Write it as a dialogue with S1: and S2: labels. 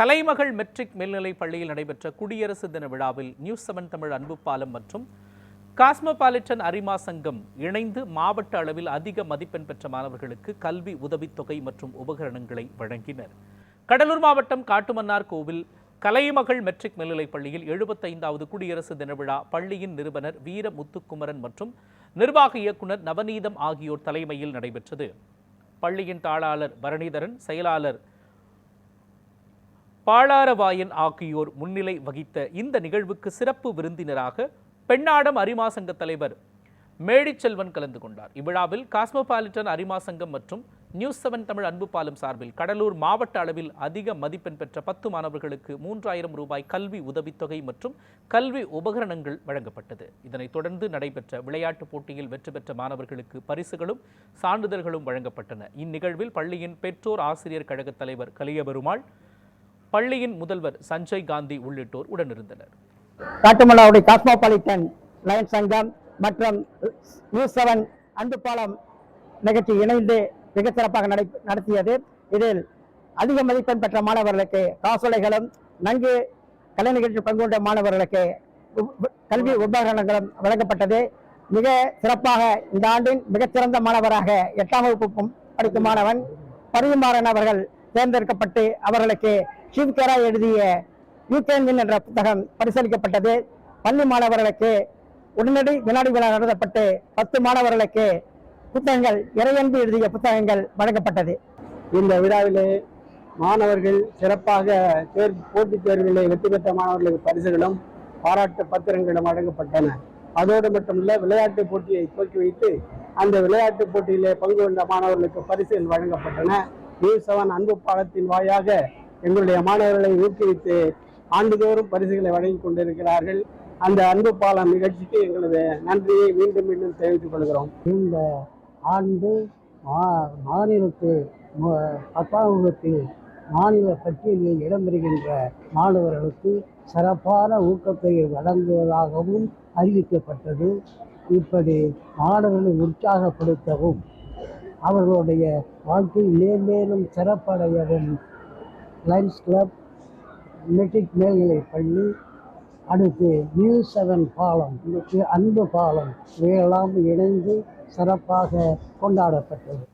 S1: கலைமகள் matric மேல்நிலைப் பள்ளியில் நடைபெற்ற குடியரசு தின விழாவில் நியூஸ் செவன் தமிழ் அன்பு பாலம் மற்றும் காஸ்மோபாலிட்டன் அரிமா சங்கம் இணைந்து மாவட்ட அளவில் அதிக மதிப்பெண் பெற்ற மாணவர்களுக்கு கல்வி உதவித்தொகை மற்றும் உபகரணங்களை வழங்கினர். கடலூர் மாவட்டம் காட்டுமன்னார் கோவில் கலைமகள் மெட்ரிக் மேல்நிலைப் பள்ளியில் எழுபத்தைந்தாவது குடியரசு தின விழா பள்ளியின் நிறுவனர் வீர முத்துக்குமரன் மற்றும் நிர்வாக இயக்குனர் நவநீதம் ஆகியோர் தலைமையில் நடைபெற்றது. பள்ளியின் தாளாளர் பரணிதரன் செயலாளர் பாளாரவாயன் ஆகியோர் முன்னிலை வகித்த இந்த நிகழ்வுக்கு சிறப்பு விருந்தினராக பெண்ணாடம் அரிமா சங்க தலைவர் மேடிச்செல்வன் கலந்து கொண்டார். இவ்விழாவில் காஸ்மோபாலிட்டன் அரிமா சங்கம் மற்றும் நியூஸ் செவன் தமிழ் அன்பு பாலம் சார்பில் கடலூர் மாவட்ட அளவில் அதிக மதிப்பெண் பெற்ற பத்து மாணவர்களுக்கு மூன்றாயிரம் ரூபாய் கல்வி உதவித்தொகை மற்றும் கல்வி உபகரணங்கள் வழங்கப்பட்டது. இதனைத் தொடர்ந்து நடைபெற்ற விளையாட்டுப் போட்டியில் வெற்றி பெற்ற மாணவர்களுக்கு பரிசுகளும் சான்றிதழ்களும் வழங்கப்பட்டன. இந்நிகழ்வில் பள்ளியின் பெற்றோர் ஆசிரியர் கழக தலைவர் கலியபெருமாள் பள்ளியின் முதல்வர் சஞ்சய் காந்தி உள்ளிட்டோர் உடனிருந்தனர்.
S2: காட்டுமல்லாவுடைய காஸ்மோபாலிட்டன் லயன் சங்கம் மற்றும் நியூஸ் செவன் அன்புப்பாலம் நிகழ்ச்சி இணைந்து மிக சிறப்பாக நடை நடத்தியது. இதில் அதிக மதிப்பெண் பெற்ற மாணவர்களுக்கு காசோலைகளும் நன்கு கலை நிகழ்ச்சி பங்கு கொண்ட மாணவர்களுக்கு கல்வி உபகரணங்களும் வழங்கப்பட்டது. மிக சிறப்பாக இந்த ஆண்டின் மிகச்சிறந்த மாணவராக எட்டாம் வகுப்பு படிக்கும் மாணவன் பரிமாறன் அவர்கள் தேர்ந்தெடுக்கப்பட்டு அவர்களுக்கு ஷிவ்கேரா எழுதிய யூகேந்தின் என்ற புத்தகம் பரிசீலிக்கப்பட்டது பள்ளி மாணவர்களுக்கு உடனடி வினாடி விழா நடத்தப்பட்டு பத்து மாணவர்களுக்கு புத்தகங்கள் இறையன்பு எழுதிய புத்தகங்கள் வழங்கப்பட்டது.
S3: இந்த விழாவிலே மாணவர்கள் சிறப்பாக தேர் போட்டித் தேர்விலே வெற்றி பெற்ற மாணவர்களுக்கு பரிசுகளும் பாராட்டு பத்திரங்களும் வழங்கப்பட்டன. அதோடு மட்டுமல்ல விளையாட்டு போட்டியை துவக்கி வைத்து அந்த விளையாட்டு போட்டியிலே பங்கு கொண்ட மாணவர்களுக்கு பரிசுகள் வழங்கப்பட்டன. நியூஸ் செவன் அன்பு பாலத்தின் வாயாக எங்களுடைய மாணவர்களை ஊக்குவித்து ஆண்டுதோறும் பரிசுகளை வழங்கி கொண்டிருக்கிறார்கள். அந்த அன்பு பாலம் நிகழ்ச்சிக்கு எங்களது நன்றியை மீண்டும் மீண்டும் தெரிவித்துக் கொள்கிறோம்.
S2: இந்த ஆண்டு மா- மாநிலத்து பத்தாம் வகுப்பில் மாநில பட்டியலில் இடம்பெறுகின்ற மாணவர்களுக்கு சிறப்பான ஊக்கத்தொகை வழங்குவதாகவும் அறிவிக்கப்பட்டது. இப்படி மாணவர்களை உற்சாகப்படுத்தவும் அவர்களுடைய வாழ்க்கை மேலும் சிறப்படையவும். லயன்ஸ் கிளப் மெட்ரிக் மேல்நிலை பள்ளி அடுத்து நியூ செவன் பாலம் அன்பு பாலம் இவையெல்லாம் இணைந்து சிறப்பாக கொண்டாடப்பட்டது.